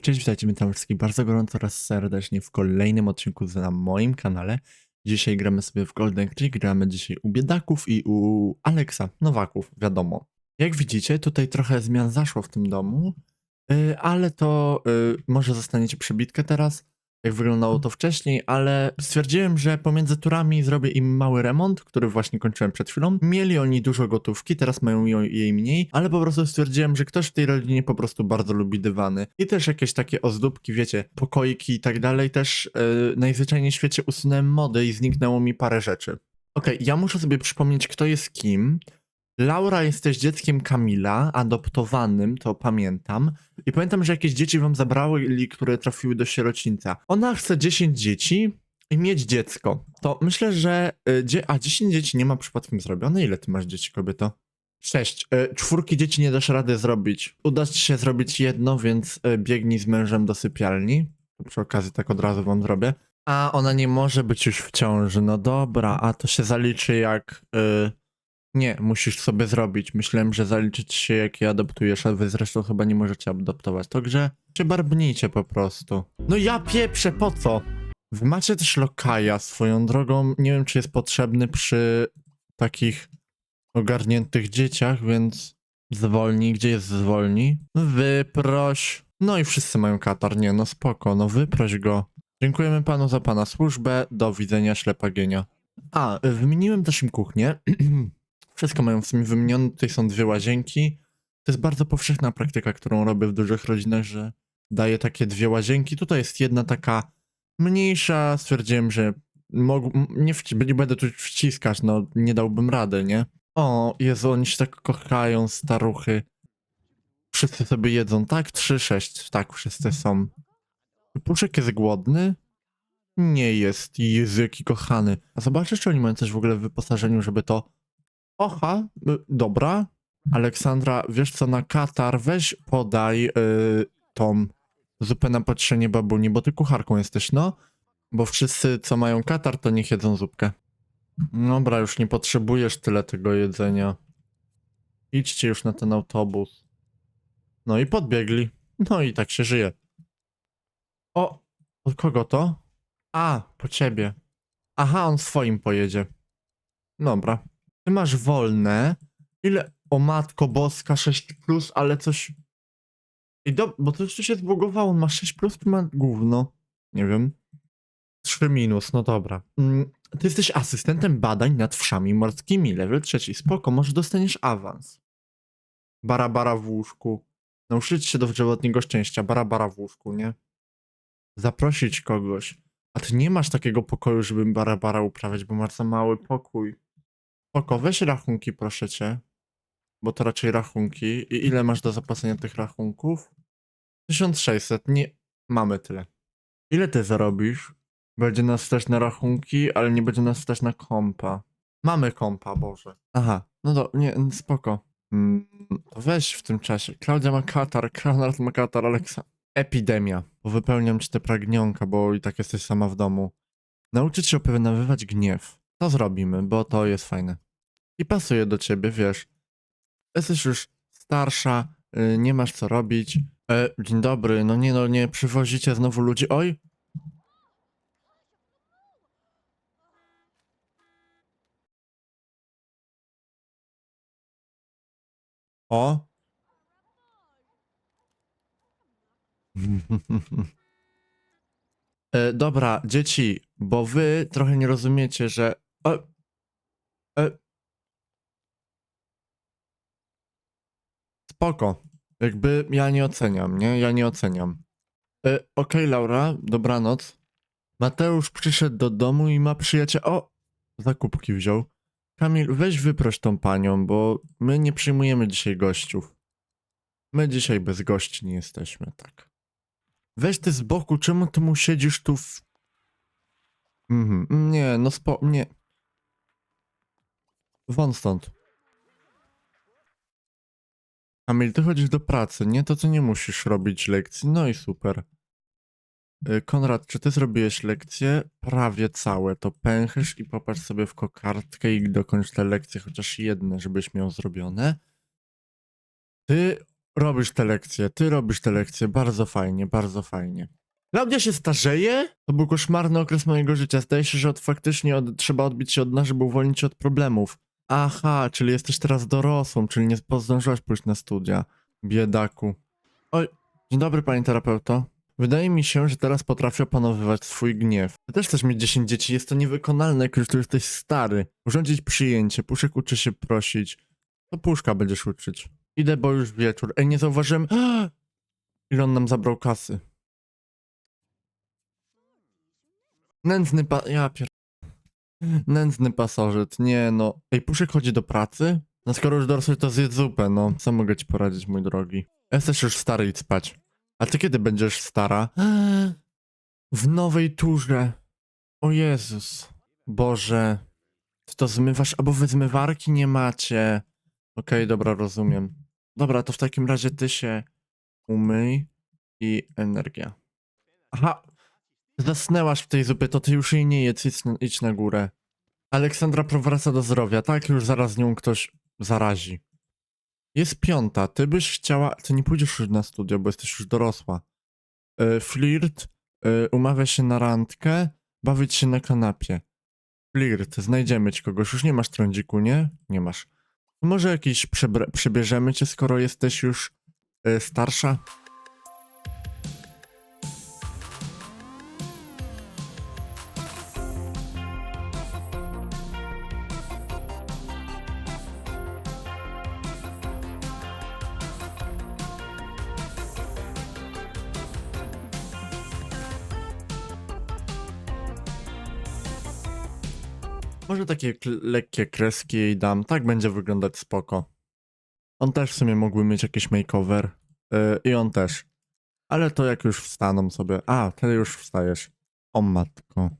Cześć, witajcie, witam wszystkich bardzo gorąco oraz serdecznie w kolejnym odcinku na moim kanale. Dzisiaj gramy sobie w Golden Creek, gramy dzisiaj u biedaków i u Aleksa, Nowaków, wiadomo. Jak widzicie, tutaj trochę zmian zaszło w tym domu, yy, ale to yy, może zostaniecie przebitkę teraz, jak wyglądało to wcześniej, ale stwierdziłem, że pomiędzy turami zrobię im mały remont, który właśnie kończyłem przed chwilą. Mieli oni dużo gotówki, teraz mają ją- jej mniej, ale po prostu stwierdziłem, że ktoś w tej rodzinie po prostu bardzo lubi dywany. I też jakieś takie ozdóbki, wiecie, pokoiki i tak dalej. Też yy, najzwyczajniej w świecie usunąłem mody i zniknęło mi parę rzeczy. Okej, ja muszę sobie przypomnieć, kto jest kim. Laura jesteś dzieckiem Kamila, adoptowanym, to pamiętam. I pamiętam, że jakieś dzieci wam zabrały, które trafiły do sierocińca. Ona chce 10 dzieci i mieć dziecko. To myślę, że. y, A 10 dzieci nie ma przypadkiem zrobione? Ile ty masz dzieci, kobieto? Sześć. Y, Czwórki dzieci nie dasz rady zrobić. Uda ci się zrobić jedno, więc y, biegnij z mężem do sypialni. Przy okazji tak od razu wam zrobię. A ona nie może być już w ciąży. No dobra, a to się zaliczy jak. Nie, musisz sobie zrobić. Myślałem, że zaliczyć się jak je adoptujesz, a wy zresztą chyba nie możecie adoptować. Także się barbnijcie po prostu. No ja pieprzę, po co? Wy macie też lokaja swoją drogą. Nie wiem, czy jest potrzebny przy takich ogarniętych dzieciach, więc zwolnij. Gdzie jest zwolnij? Wyproś. No i wszyscy mają katar. Nie, no spoko, no wyproś go. Dziękujemy panu za pana służbę. Do widzenia, ślepagienia. A, wymieniłem też im kuchnię. Wszystko mają w sumie wymienione. Tutaj są dwie łazienki. To jest bardzo powszechna praktyka, którą robię w dużych rodzinach, że daję takie dwie łazienki. Tutaj jest jedna taka mniejsza. Stwierdziłem, że mog- nie, wci- nie będę tu wciskać, no nie dałbym rady, nie? O, Jezu, oni się tak kochają, staruchy. Wszyscy sobie jedzą, tak? Trzy, sześć, tak, wszyscy są. Puszek jest głodny? Nie jest. Jezu, jaki kochany. A zobaczysz, czy oni mają coś w ogóle w wyposażeniu, żeby to... Oha, y, dobra. Aleksandra, wiesz co, na Katar weź podaj y, tą zupę na patrzenie babuni, bo ty kucharką jesteś, no. Bo wszyscy, co mają Katar, to niech jedzą zupkę. Dobra, już nie potrzebujesz tyle tego jedzenia. Idźcie już na ten autobus. No i podbiegli. No i tak się żyje. O, od kogo to? A, po ciebie. Aha, on swoim pojedzie. Dobra. Ty masz wolne. Ile? O matko boska, 6 plus, ale coś. I do... Bo to jeszcze się zbugowało. On ma 6 plus, czy ma gówno? Nie wiem. 3 minus, no dobra. Mm, ty jesteś asystentem badań nad wszami morskimi, level trzeci. Spoko, może dostaniesz awans. Bara bara w łóżku. Nauczyć się dowodniego szczęścia. Bara bara w łóżku, nie? Zaprosić kogoś. A ty nie masz takiego pokoju, żeby bara bara uprawiać, bo masz za mały pokój. Spoko, weź rachunki, proszę cię. Bo to raczej rachunki. I ile masz do zapłacenia tych rachunków? 1600. Nie, mamy tyle. Ile ty zarobisz? Będzie nas stać na rachunki, ale nie będzie nas stać na kompa. Mamy kompa, Boże. Aha, no to nie, spoko. Mm, to weź w tym czasie. Klaudia ma katar, Konrad ma katar, Aleksa. Epidemia. Bo wypełniam ci te pragnionka, bo i tak jesteś sama w domu. Nauczyć się opanowywać gniew. To zrobimy, bo to jest fajne. I pasuje do ciebie, wiesz. Jesteś już starsza, y, nie masz co robić. E, dzień dobry, no nie no, nie przywozicie znowu ludzi. Oj, O. e, dobra, dzieci, bo wy trochę nie rozumiecie, że. E, e, spoko. Jakby ja nie oceniam, nie? Ja nie oceniam. E, Okej, Laura, dobranoc. Mateusz przyszedł do domu i ma przyjaciela. O! Zakupki wziął. Kamil, weź wyproś tą panią, bo my nie przyjmujemy dzisiaj gościów. My dzisiaj bez gości nie jesteśmy, tak. Weź ty z boku, czemu ty mu siedzisz tu w... Mhm, nie, no spo... nie. Won stąd. Kamil, ty chodzisz do pracy, nie? To ty nie musisz robić lekcji, no i super. Y, Konrad, czy ty zrobiłeś lekcje? Prawie całe. To pęcherz i popatrz sobie w kokardkę i dokończ te lekcje, chociaż jedne, żebyś miał zrobione. Ty robisz te lekcje, ty robisz te lekcje, bardzo fajnie, bardzo fajnie. Klaudia się starzeje? To był koszmarny okres mojego życia. Zdaje się, że od, faktycznie od, trzeba odbić się od nas, żeby uwolnić się od problemów. Aha, czyli jesteś teraz dorosłą, czyli nie zdążyłaś pójść na studia. Biedaku. Oj, dzień dobry panie terapeuto. Wydaje mi się, że teraz potrafię opanowywać swój gniew. Ty też chcesz mieć 10 dzieci, jest to niewykonalne, jak już tu jesteś stary. Urządzić przyjęcie, Puszek uczy się prosić. To Puszka będziesz uczyć. Idę, bo już wieczór. Ej, nie zauważyłem... Ile on nam zabrał kasy. Nędzny pa... Ja pier... Nędzny pasożyt, nie no. Ej, Puszek chodzi do pracy? No skoro już dorosłeś, to zjedz zupę, no. Co mogę ci poradzić, mój drogi? Jesteś już stary, idź spać. A ty kiedy będziesz stara? W nowej turze. O Jezus. Boże. Ty to zmywasz, albo wy zmywarki nie macie. Okej, dobra, rozumiem. Dobra, to w takim razie ty się umyj i energia. Aha, zasnęłaś w tej zupie, to ty już jej nie jedz, idź, na- górę. Aleksandra powraca do zdrowia, tak? Już zaraz nią ktoś zarazi. Jest piąta, ty byś chciała, ty nie pójdziesz już na studia, bo jesteś już dorosła. E, flirt, e, umawia się na randkę, bawić się na kanapie. Flirt, znajdziemy ci kogoś, już nie masz trądziku, nie? Nie masz. Może jakiś przebierzemy cię, skoro jesteś już e, starsza? Może takie lekkie kreski jej dam, tak będzie wyglądać spoko. On też w sumie mógłby mieć jakiś makeover. Yy, I on też. Ale to jak już wstaną sobie. A, ty już wstajesz. O matko.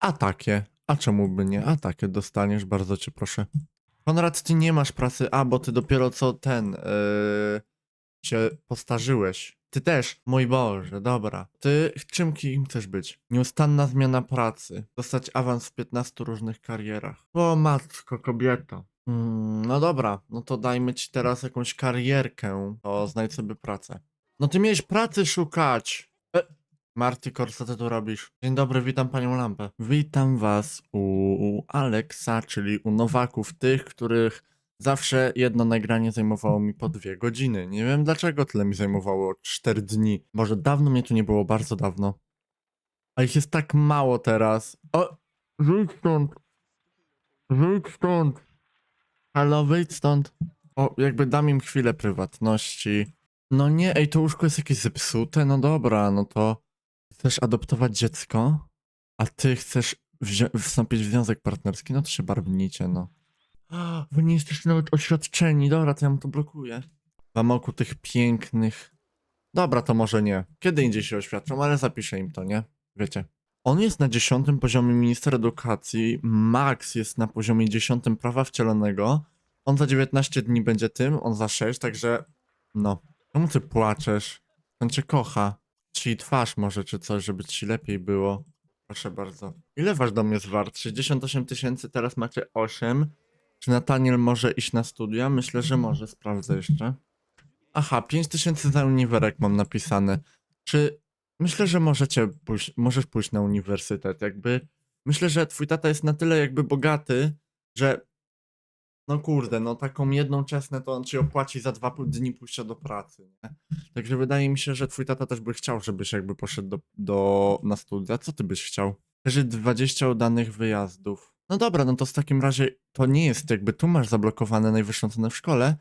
A takie. A czemu by nie? A takie dostaniesz, bardzo cię proszę. Konrad, ty nie masz pracy, a bo ty dopiero co ten yy, się postarzyłeś. Ty też, mój Boże, dobra. Ty czym kim chcesz być? Nieustanna zmiana pracy. Dostać awans w 15 różnych karierach. O matko, kobieto. Mm, no dobra, no to dajmy ci teraz jakąś karierkę. To znajdź sobie pracę. No ty miałeś pracy szukać. E, Marty Kor, co ty tu robisz? Dzień dobry, witam panią Lampę. Witam was u Alexa, czyli u Nowaków, tych, których zawsze jedno nagranie zajmowało mi po dwie godziny. Nie wiem dlaczego tyle mi zajmowało cztery dni. Może dawno mnie tu nie było, bardzo dawno. A ich jest tak mało teraz. O, wyjdź stąd. Wyjdź stąd. Halo, wyjdź stąd. O, jakby dam im chwilę prywatności. No nie, ej, to łóżko jest jakieś zepsute, no dobra, no to chcesz adoptować dziecko, a ty chcesz wzi- wstąpić w związek partnerski, no to się barwnicie, no. A, Wy nie jesteście nawet oświadczeni, dobra, to ja mu to blokuję. Mam oku tych pięknych. Dobra, to może nie. Kiedy indziej się oświadczą, ale zapiszę im to, nie? Wiecie. On jest na dziesiątym poziomie minister edukacji, Max jest na poziomie dziesiątym prawa wcielonego. On za 19 dni będzie tym, on za 6, także no. Czemu ty płaczesz? On cię kocha. Ci twarz może, czy coś, żeby ci lepiej było. Proszę bardzo. Ile wasz dom jest wart? 68 tysięcy, teraz macie 8. Czy Nataniel może iść na studia? Myślę, że może. Sprawdzę jeszcze. Aha, 5 tysięcy za uniwerek mam napisane. Czy... Myślę, że możecie pójść, możesz pójść na uniwersytet. Jakby... Myślę, że twój tata jest na tyle jakby bogaty, że no kurde, no taką jedną czesnę to on ci opłaci za dwa dni pójścia do pracy, nie? Także wydaje mi się, że twój tata też by chciał, żebyś jakby poszedł do, do, na studia. Co ty byś chciał? Że 20 udanych wyjazdów. No dobra, no to w takim razie to nie jest jakby tu masz zablokowane najwyższą cenę w szkole.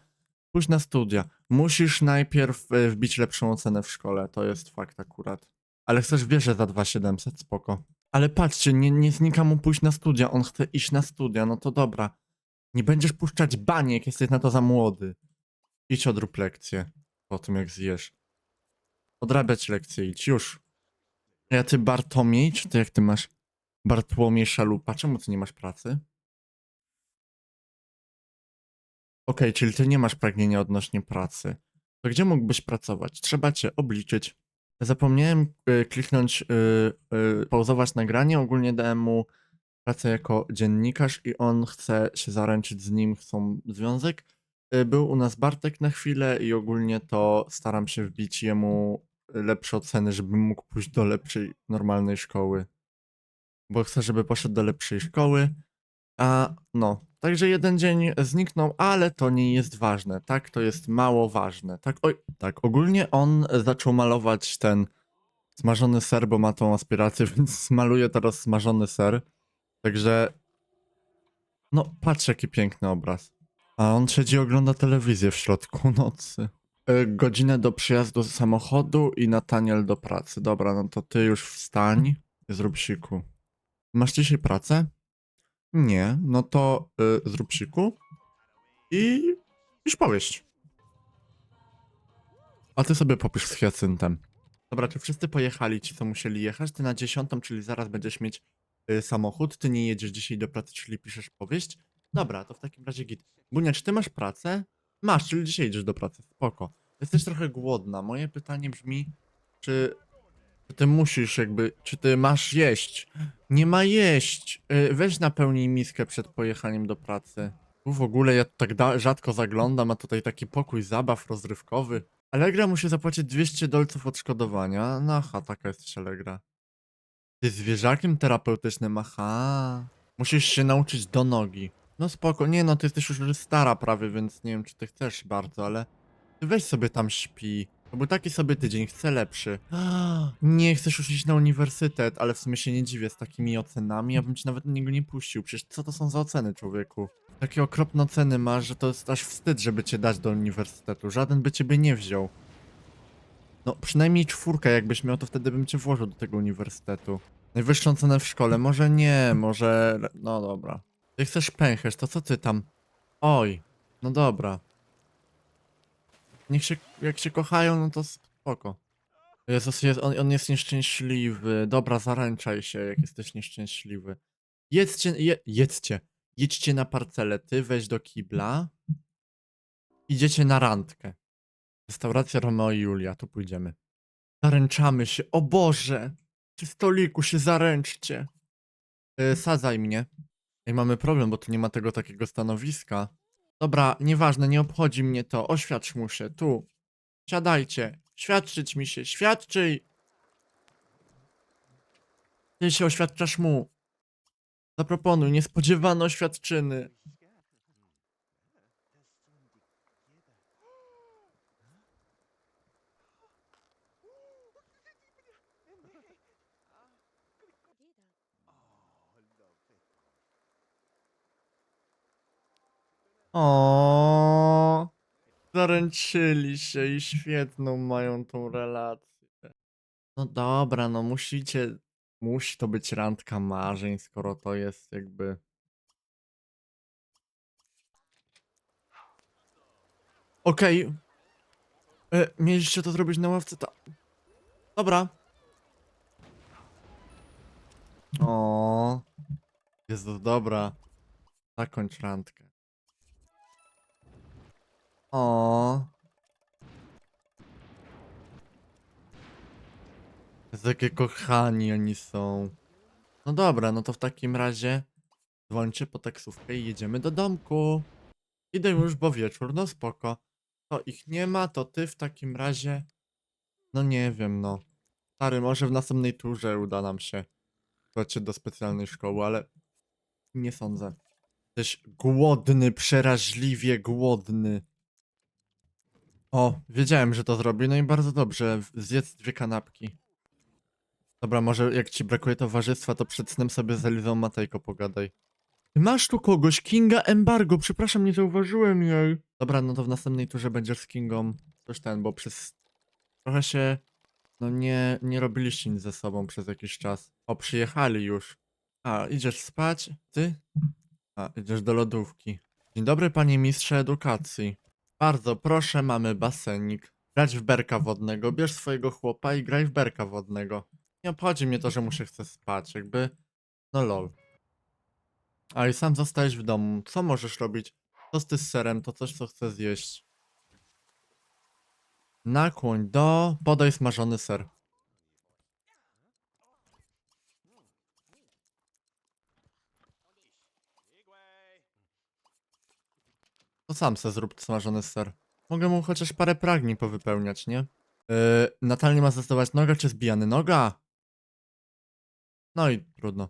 Pójdź na studia. Musisz najpierw e, wbić lepszą ocenę w szkole, to jest fakt akurat. Ale chcesz wierzę za 2700, spoko. Ale patrzcie, nie, nie znika mu pójść na studia, on chce iść na studia, no to dobra. Nie będziesz puszczać baniek, jesteś na to za młody. Idź odrób lekcję po tym jak zjesz. Odrabiać lekcje, idź już. A ty Bartomiej, czy ty jak ty masz? Bartłomiej Szalupa, czemu ty nie masz pracy? Okej, czyli ty nie masz pragnienia odnośnie pracy. To gdzie mógłbyś pracować? Trzeba cię obliczyć. Zapomniałem y, kliknąć y, y, pauzować nagranie. Ogólnie dałem mu pracę jako dziennikarz i on chce się zaręczyć z nim, chcą związek. Y, Był u nas Bartek na chwilę i ogólnie to staram się wbić jemu lepsze oceny, żeby mógł pójść do lepszej, normalnej szkoły. Bo chcę, żeby poszedł do lepszej szkoły. A no, także jeden dzień zniknął, ale to nie jest ważne, tak? To jest mało ważne. Tak, oj, tak, ogólnie on zaczął malować ten smażony ser, bo ma tą aspirację, więc maluje teraz smażony ser. Także, no, patrz jaki piękny obraz. A on siedzi ogląda telewizję w środku nocy. Y, Godzinę do przyjazdu samochodu i Nataniel do pracy. Dobra, no to ty już wstań zrób siku. Masz dzisiaj pracę? Nie, no to y, zrób siku i pisz powieść. A ty sobie popisz z Hyacyntem. Dobra, czy wszyscy pojechali, ci co musieli jechać? Ty na dziesiątą, czyli zaraz będziesz mieć y, samochód, ty nie jedziesz dzisiaj do pracy, czyli piszesz powieść? Dobra, to w takim razie git. Bunia, czy ty masz pracę? Masz, czyli dzisiaj jedziesz do pracy, spoko. Jesteś trochę głodna. Moje pytanie brzmi, czy, czy ty musisz jakby, czy ty masz jeść? Nie ma jeść. Y, Weź napełnij miskę przed pojechaniem do pracy. Tu w ogóle ja tak rzadko zaglądam, a tutaj taki pokój zabaw rozrywkowy. Allegra musi zapłacić 200 dolców odszkodowania. No aha, taka jesteś Allegra. Ty zwierzakiem terapeutycznym, aha. Musisz się nauczyć do nogi. No spoko, nie no, ty jesteś już stara prawie, więc nie wiem czy ty chcesz bardzo, ale... Ty weź sobie tam śpi. To był taki sobie tydzień, chcę lepszy. Nie chcesz już iść na uniwersytet, ale w sumie się nie dziwię z takimi ocenami, ja bym ci nawet na niego nie puścił. Przecież co to są za oceny, człowieku? Takie okropne oceny masz, że to jest aż wstyd, żeby cię dać do uniwersytetu. Żaden by ciebie nie wziął. No, przynajmniej czwórkę jakbyś miał, to wtedy bym cię włożył do tego uniwersytetu. Najwyższą cenę w szkole, może nie, może... No dobra. Ty chcesz pęcherz, to co ty tam? Oj, no dobra. Niech się, jak się kochają, no to spoko. Jezus, jest, on, on jest nieszczęśliwy. Dobra, zaręczaj się, jak jesteś nieszczęśliwy. Jedzcie, je. Jedźcie na parcelę, ty weź do kibla. Idziecie na randkę. Restauracja Romeo i Julia, tu pójdziemy. Zaręczamy się, o Boże! Przy stoliku się zaręczcie. Yy, sadzaj mnie. Mamy problem, bo tu nie ma tego takiego stanowiska. Dobra, nieważne, nie obchodzi mnie to. Oświadcz mu się, tu. Siadajcie. Świadczyć mi się, świadczyj! Ty się oświadczasz mu. Zaproponuj niespodziewane oświadczyny. O, Zaręczyli się i świetną mają tą relację. No dobra, no musicie. Musi to być randka marzeń, skoro to jest jakby. Okej. E, Mieliście to zrobić na ławce? Ta... Dobra. O. Jezu, dobra. Zakończ randkę. O. Jakie kochani oni są. No dobra, no to w takim razie dzwońcie po taksówkę i jedziemy do domku. Idę już, bo wieczór, no spoko. To ich nie ma, to ty w takim razie... No nie wiem, no. Stary, może w następnej turze uda nam się cię do specjalnej szkoły, ale nie sądzę. Jesteś głodny, przeraźliwie głodny. O, wiedziałem, że to zrobi, no i bardzo dobrze. Zjedz dwie kanapki. Dobra, może jak ci brakuje towarzystwa, to przed snem sobie z Elizą Matejko pogadaj. Masz tu kogoś, Kinga Embargo, przepraszam, nie zauważyłem jej. Dobra, no to w następnej turze będziesz z Kingą coś ten, bo przez... Trochę się... No nie, nie robiliście nic ze sobą przez jakiś czas. O, przyjechali już. A, idziesz spać? Ty? A, idziesz do lodówki. Dzień dobry, panie mistrze edukacji. Bardzo proszę, mamy basenik. Grać w berka wodnego. Bierz swojego chłopa i graj w berka wodnego. Nie obchodzi mnie to, że muszę chcę spać, jakby... No lol. A i sam zostałeś w domu. Co możesz robić? Tosty z serem to coś, co chcę zjeść. Nakłoń do, podaj smażony ser. To sam se zrób smażony ser. Mogę mu chociaż parę pragnień powypełniać, nie? Yy, Natalnie ma zdecydować noga czy zbijany? Noga! No i trudno.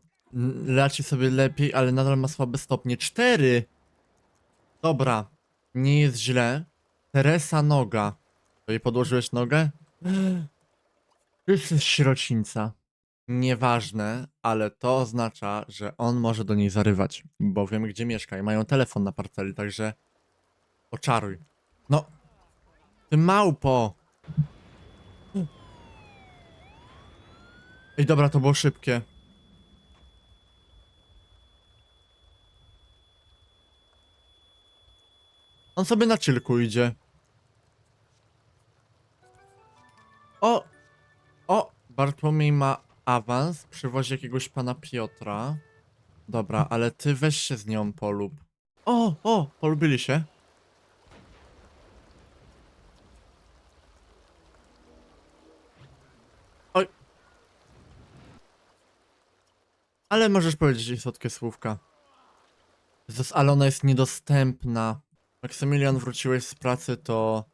Leci sobie lepiej, ale nadal ma słabe stopnie. Cztery! Dobra, nie jest źle. Teresa noga. To jej podłożyłeś nogę? To jest sierocińca. Nieważne, ale to oznacza, że on może do niej zarywać, bo wiemy gdzie mieszka i mają telefon na parceli, także oczaruj. No, ty małpo! Ej, dobra, to było szybkie. On sobie na chillku idzie. O! O! Bartłomiej ma awans, przywozi jakiegoś pana Piotra. Dobra, ale ty weź się z nią polub. O! O! Polubili się. Ale możesz powiedzieć jej słodkie słówka. Jezus, ale ona jest niedostępna. Maksymilian, wróciłeś z pracy, to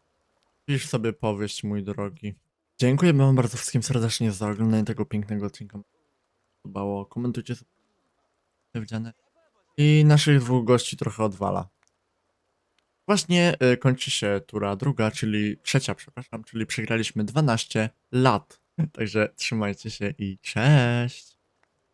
pisz sobie powieść, mój drogi. Dziękuję wam bardzo wszystkim serdecznie za oglądanie tego pięknego odcinka. Podobało. Komentujcie sobie. I naszych dwóch gości trochę odwala. Właśnie y, kończy się tura druga, czyli trzecia, przepraszam, czyli przegraliśmy 12 lat. Także trzymajcie się i cześć!